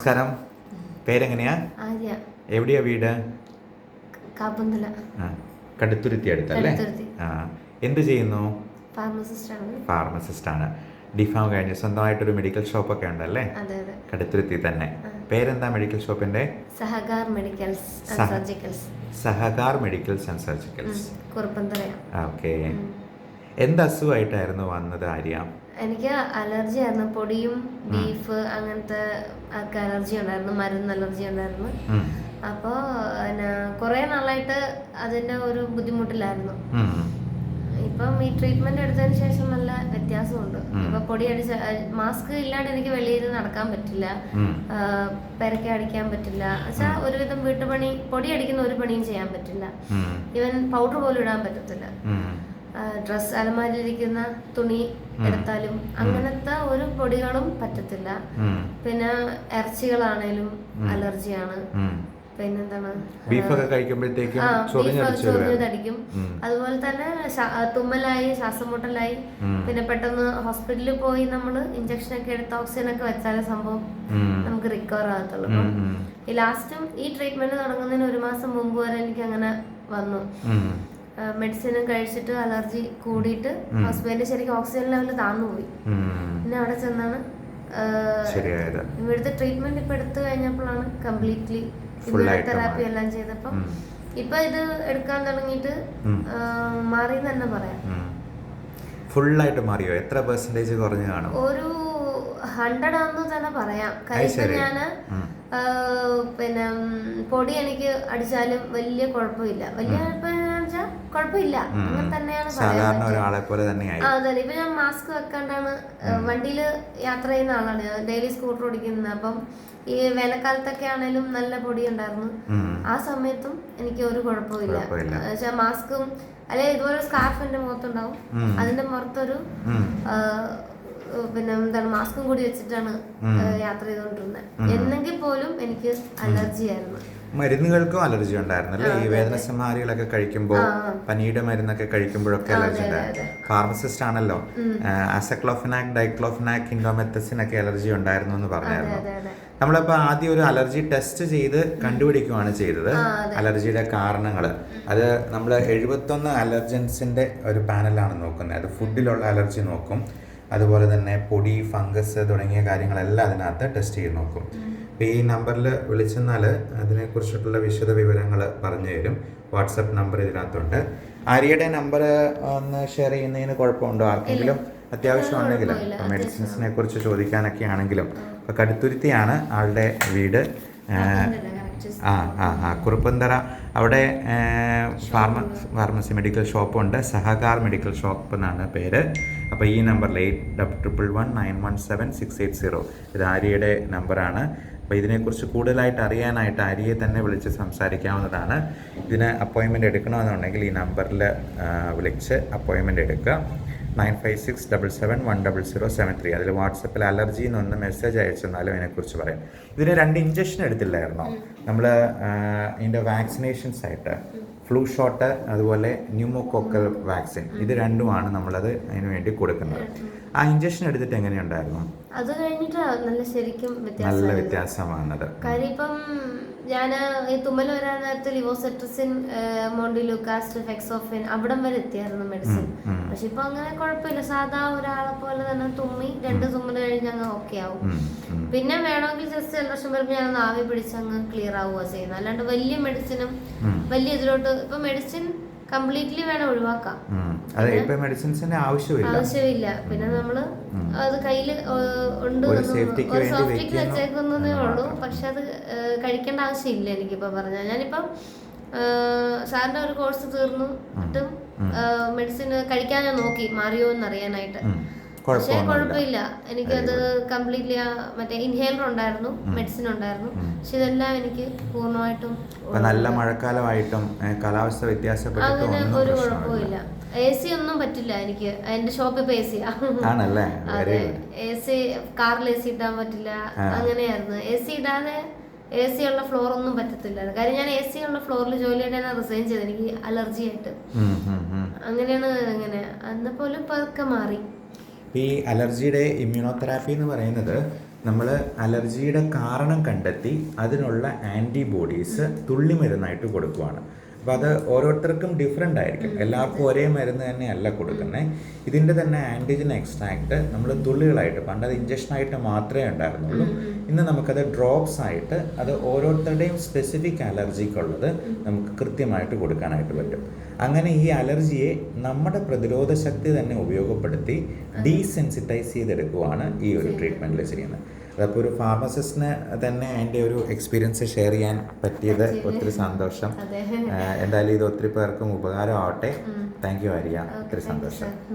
നമസ്കാരം. പേരെങ്ങനെയാ? ആര്യ. എവിടെയാ വീട്? കാപ്പന്തല. കടുത്തുരുത്തി അടുത്തല്ലേ. ആ എന്ത് ചെയ്യുന്നു? ഫാർമസിസ്റ്റ് ആണ്. ഡിഫാം കഴിഞ്ഞ് സ്വന്തമായിട്ടൊരു മെഡിക്കൽ ഷോപ്പ് ഒക്കെ ഉണ്ടല്ലേ കടുത്തുരുത്തി തന്നെ. പേരെന്താ മെഡിക്കൽ ഷോപ്പിന്റെ? Sahakar medicals surgicals. Sahakar medicals and surgicals. Okay. എന്ത് അസുഖമായിട്ടായിരുന്നു വന്നത് ആര്യ? എനിക്ക് അലർജി ആയിരുന്നു. പൊടിയും ബീഫ് അങ്ങനത്തെ ഒക്കെ അലർജി ഉണ്ടായിരുന്നു. മരുന്ന് അലർജി ഉണ്ടായിരുന്നു. അപ്പോ അപ്പോൾ കുറേ നാളായിട്ട് അതിന്റെ ഒരു ബുദ്ധിമുട്ടിലായിരുന്നു. ഇപ്പം ഈ ട്രീറ്റ്മെന്റ് എടുത്തതിന് ശേഷം നല്ല വ്യത്യാസമുണ്ട്. ഇപ്പൊ പൊടി അടിച്ച മാസ്ക് ഇല്ലാണ്ട് എനിക്ക് വെളിയിൽ നടക്കാൻ പറ്റില്ല. പെരക്ക അടിക്കാൻ പറ്റില്ല. വെച്ചാൽ ഒരുവിധം വീട്ടുപണി പൊടി അടിക്കുന്ന ഒരു പണിയും ചെയ്യാൻ പറ്റില്ല. ഇവൻ പൗഡർ പോലും ഇടാൻ പറ്റത്തില്ല. ഡ്രസ് അലമാരിലിരിക്കുന്ന തുണി എടുത്താലും അങ്ങനത്തെ ഒരു പൊടികളും പറ്റത്തില്ല. പിന്നെ ഇറച്ചികളാണേലും അലർജിയാണ്. പിന്നെന്താണ്? ബീഫൊക്കെ കഴിക്കുമ്പോഴത്തേക്കും അതുപോലെ തന്നെ തുമ്മലായി ശ്വാസം മുട്ടലായി പിന്നെ പെട്ടെന്ന് ഹോസ്പിറ്റലിൽ പോയി നമ്മൾ ഇഞ്ചക്ഷൻ ഒക്കെ എടുത്ത് ഓക്സിജൻ ഒക്കെ വെച്ചാലേ സംഭവം നമുക്ക് റിക്കവർ ആകത്തുള്ളൂ. ഈ ലാസ്റ്റും ഈ ട്രീറ്റ്മെന്റ് തുടങ്ങുന്നതിന് ഒരു മാസം മുമ്പ് വരെ എനിക്ക് അങ്ങനെ വന്നു. മെഡിസിനും കഴിച്ചിട്ട് അലർജി കൂടിയിട്ട് ഹസ്ബൻഡ് ശരിക്കും ഓക്സിജൻ ലെവൽ താന്നു പോയി. പിന്നെ അവിടെ ചെന്നാണ് ഇവിടുത്തെ ട്രീറ്റ്മെന്റ് ഇപ്പൊ എടുത്തു കഴിഞ്ഞപ്പോഴാണ് കംപ്ലീറ്റ്ലി തെറാപ്പി. എല്ലാം ചെയ്തപ്പം ഇപ്പൊ ഇത് എടുക്കാൻ തുടങ്ങിയിട്ട്. മാറി തന്നെ പറയാം. ഫുള്ളായിട്ട് മാറിയോ? എത്ര പെർസെന്റേജ് കുറഞ്ഞു കാണും? ഒരു ഹൺഡ്രഡ് ആണെന്ന് തന്നെ പറയാം. കാര്യം ഞാൻ പിന്നെ പൊടി എനിക്ക് അടിച്ചാലും വലിയ കുഴപ്പമില്ല. വലിയ കുഴപ്പമില്ല. അങ്ങനെ തന്നെയാണ് സാധാരണ ഒരാളെ പോലെ തന്നെയായി. അതെ ഇപ്പൊ ഞാൻ മാസ്ക് വെക്കാണ്ടാണ് വണ്ടിയിൽ യാത്ര ചെയ്യുന്ന ആളാണ്. ഞാൻ ഡെയിലി സ്കൂട്ടർ ഓടിക്കുന്നത്. അപ്പം ഈ വേനൽക്കാലത്തൊക്കെ ആണെങ്കിലും നല്ല പൊടി ഉണ്ടായിരുന്നു ആ സമയത്തും എനിക്ക് ഒരു കുഴപ്പമില്ല. പക്ഷെ മാസ്കും അല്ലെ ഇതുപോലെ സ്കാർഫ് എന്റെ മുഖത്തുണ്ടാവും. അതിന്റെ പുറത്തൊരു. പിന്നെ എന്താണ് മാസ്കും കൂടി വെച്ചിട്ടാണ് യാത്ര ചെയ്തുകൊണ്ടിരുന്നത്. എന്നെങ്കിൽ പോലും എനിക്ക് അലർജി ആയിരുന്നു മരുന്നുകൾക്കും അലർജി ഉണ്ടായിരുന്നു അല്ലേ? ഈ വേദന സംഹാരികളൊക്കെ കഴിക്കുമ്പോൾ. പനിയുടെ മരുന്നൊക്കെ കഴിക്കുമ്പോഴൊക്കെ അലർജി ഉണ്ടായിരുന്നു. ഫാർമസിസ്റ്റ് ആണല്ലോ. അസക്ലോഫിനാക് ഡൈക്ലോഫിനാക് ഇൻഡോമെത്തസിൻ ഒക്കെ അലർജി ഉണ്ടായിരുന്നു എന്ന് പറഞ്ഞായിരുന്നു. നമ്മളിപ്പോൾ ആദ്യം ഒരു അലർജി ടെസ്റ്റ് ചെയ്ത് കണ്ടുപിടിക്കുകയാണ് ചെയ്തത്. അലർജിയുടെ കാരണങ്ങൾ അത് നമ്മൾ എഴുപത്തൊന്ന് അലർജൻസിന്റെ ഒരു പാനലാണ് നോക്കുന്നത്. അത് ഫുഡിലുള്ള അലർജി നോക്കും. അതുപോലെ തന്നെ പൊടി ഫംഗസ് തുടങ്ങിയ കാര്യങ്ങളെല്ലാം അതിനകത്ത് ടെസ്റ്റ് ചെയ്ത് നോക്കും. ഈ നമ്പറിൽ വിളിച്ചെന്നാൽ അതിനെക്കുറിച്ചിട്ടുള്ള വിശദ വിവരങ്ങൾ പറഞ്ഞു തരും. വാട്സപ്പ് നമ്പർ ഇതിനകത്തുണ്ട്. ആര്യയുടെ നമ്പർ ഒന്ന് ഷെയർ ചെയ്യുന്നതിന് കുഴപ്പമുണ്ടോ? ആർക്കെങ്കിലും അത്യാവശ്യം ഉണ്ടെങ്കിലും. മെഡിസിൻസിനെ കുറിച്ച് ചോദിക്കാനൊക്കെ ആണെങ്കിലും. ഇപ്പോൾ കടുത്തുരുത്തിയാണ് ആളുടെ വീട്. ആ, ആ ആ ആ. കുറുപ്പന്തറ. അവിടെ ഫാർമ ഫാർമസി മെഡിക്കൽ ഷോപ്പുണ്ട് സഹകാർ മെഡിക്കൽ ഷോപ്പ് എന്നാണ് പേര്. അപ്പോൾ ഈ നമ്പറിൽ eight double triple one nine one seven six eight zero ഇത് ആര്യയുടെ നമ്പറാണ്. അപ്പോൾ ഇതിനെക്കുറിച്ച് കൂടുതലായിട്ട് അറിയാനായിട്ട് അരിയെ തന്നെ വിളിച്ച് സംസാരിക്കാവുന്നതാണ്. ഇതിന് അപ്പോയിൻമെന്റ് എടുക്കണമെന്നുണ്ടെങ്കിൽ ഈ നമ്പറിൽ വിളിച്ച് അപ്പോയിൻമെന്റ് എടുക്കുക. Nine five six double seven one double zero seven three. അതിൽ വാട്സപ്പിൽ അലർജി എന്നൊന്ന് മെസ്സേജ് അയച്ചെന്നാലും അതിനെക്കുറിച്ച് പറയാം. ഇതിന് രണ്ട് ഇഞ്ചക്ഷൻ എടുത്തില്ലായിരുന്നോ? നമ്മൾ ഇതിന്റെ വാക്സിനേഷൻസ് ആയിട്ട് ഫ്ലൂ ഷോട്ട് അതുപോലെ ന്യൂമോകോക്കൽ വാക്സിൻ ഇത് രണ്ടുമാണ് നമ്മളത് അതിന് വേണ്ടി കൊടുക്കുന്നത്. ആ ഇഞ്ചക്ഷൻ എടുത്തിട്ട് എങ്ങനെയുണ്ടായിരുന്നു? അത് കഴിഞ്ഞിട്ട് നല്ല ശരിക്കും നല്ല വ്യത്യാസം വ്യത്യാസമാണത്. കാര്യം ഇപ്പം ഞാൻ ഈ തുമ്മൽ വരാൻ നേരത്ത് ലിവോസെട്രസിൻ മോണ്ടിലൂക്കാസ്റ്റ് ഫെക്സോഫിൻ അവിടം വരെ എത്തിയായിരുന്നു മെഡിസിൻ. പക്ഷെ ഇപ്പൊ അങ്ങനെ കുഴപ്പമില്ല. സാധാ ഒരാളെ പോലെ തന്നെ തുമ്മി രണ്ട് തുമ്മൽ കഴിഞ്ഞ് അങ്ങ് ഓക്കെ ആവും. പിന്നെ വേണമെങ്കിൽ ജസ്റ്റ് ജലദോഷം വരുമ്പോൾ ഞാൻ ആവി പിടിച്ച് അങ്ങ് ക്ലിയർ ആവുക ചെയ്യുന്നത്. അല്ലാണ്ട് വലിയ മെഡിസിനും വലിയ ഇതിലോട്ട് ഇപ്പൊ മെഡിസിൻ കംപ്ലീറ്റ്ലി വേണം ഒഴിവാക്കാം. അതെ ഇപ്പൊ മെഡിസിൻസിന്റെ ആവശ്യമില്ല. ആവശ്യമില്ല. പിന്നെ നമ്മൾ അത് കയ്യിൽ ഉണ്ട് ഒരു സോഫ്റ്റിക്ക് വെച്ചേക്കുന്നതേ ഉള്ളൂ. പക്ഷെ അത് കഴിക്കേണ്ട ആവശ്യമില്ല എനിക്കിപ്പോ പറഞ്ഞ. ഞാനിപ്പം സാറിന്റെ ഒരു കോഴ്സ് തീർന്നു. മെഡിസിൻ കഴിക്കാൻ ഞാൻ നോക്കി. മാറിയോ എന്ന് അറിയാനായിട്ട്. പക്ഷേ കുഴപ്പമില്ല. എനിക്കത് കംപ്ലീറ്റ്ലി മറ്റേ ഇൻഹേലർ ഉണ്ടായിരുന്നു മെഡിസിൻ ഉണ്ടായിരുന്നു. പക്ഷെ ഇതെല്ലാം എനിക്ക് പൂർണമായിട്ടും നല്ല മഴക്കാലമായിട്ടും കാലാവസ്ഥ വ്യത്യാസപ്പെട്ടിട്ടും അങ്ങനെ ഒരു കുഴപ്പമില്ല. എ സി ഒന്നും പറ്റില്ല എനിക്ക്. എന്റെ ഷോപ്പ് ഇപ്പൊ എ സിയാ ആണല്ലേ? എ സി കാറിൽ എ സി ഇടാൻ പറ്റില്ല. അങ്ങനെയായിരുന്നു. എ സി ഇടാതെ എ സി ഉള്ള ഫ്ലോർ ഒന്നും പറ്റത്തില്ല കാര്യം ഞാൻ എ സി ഉള്ള ഫ്ലോറിൽ ജോലി ചെയ്യാൻ റിസൈൻ ചെയ്ത്. എനിക്ക് അലർജി ആയിട്ട്. അങ്ങനെയാണ് അങ്ങനെ അന്നപ്പോലും ഇപ്പൊ പതുക്കെ മാറി. ഈ അലർജിയുടെ ഇമ്മ്യൂണോതെറാപ്പി എന്ന് പറയുന്നത് നമ്മൾ അലർജിയുടെ കാരണം കണ്ടെത്തി അതിനുള്ള ആന്റിബോഡീസ് തുള്ളിമരുന്നായിട്ട് കൊടുക്കുവാണ്. അപ്പോൾ അത് ഓരോരുത്തർക്കും ഡിഫറെന്റ് ആയിരിക്കും. എല്ലാവർക്കും ഒരേ മരുന്ന് തന്നെയല്ല കൊടുക്കുന്നത് ഇതിന്റെ തന്നെ ആന്റിജൻ എക്സ്ട്രാക്ട് നമ്മൾ തുള്ളികളായിട്ട് പണ്ട് അത് ഇഞ്ചക്ഷനായിട്ട് മാത്രമേ ഉണ്ടായിരുന്നുള്ളൂ. ഇന്ന് നമുക്കത് ഡ്രോപ്സ് ആയിട്ട് അത് ഓരോരുത്തരുടെയും സ്പെസിഫിക് അലർജിക്കുള്ളത് നമുക്ക് കൃത്യമായിട്ട് കൊടുക്കാനായിട്ട് പറ്റും. അങ്ങനെ ഈ അലർജിയെ നമ്മുടെ പ്രതിരോധ ശക്തി തന്നെ ഉപയോഗപ്പെടുത്തി ഡീസെൻസിറ്റൈസ് ചെയ്തെടുക്കുവാണ് ഈ ഒരു ട്രീറ്റ്മെന്റിൽ ചെയ്യുന്നത്. അതപ്പോൾ ഒരു ഫാർമസിസ്റ്റിന് തന്നെ എന്റെ ഒരു എക്സ്പീരിയൻസ് ഷെയർ ചെയ്യാൻ പറ്റിയത് ഒത്തിരി സന്തോഷം. എന്തായാലും ഇത് ഒത്തിരി പേർക്കും ഉപകാരമാവട്ടെ. Thank you Arya. ഒത്തിരി സന്തോഷം.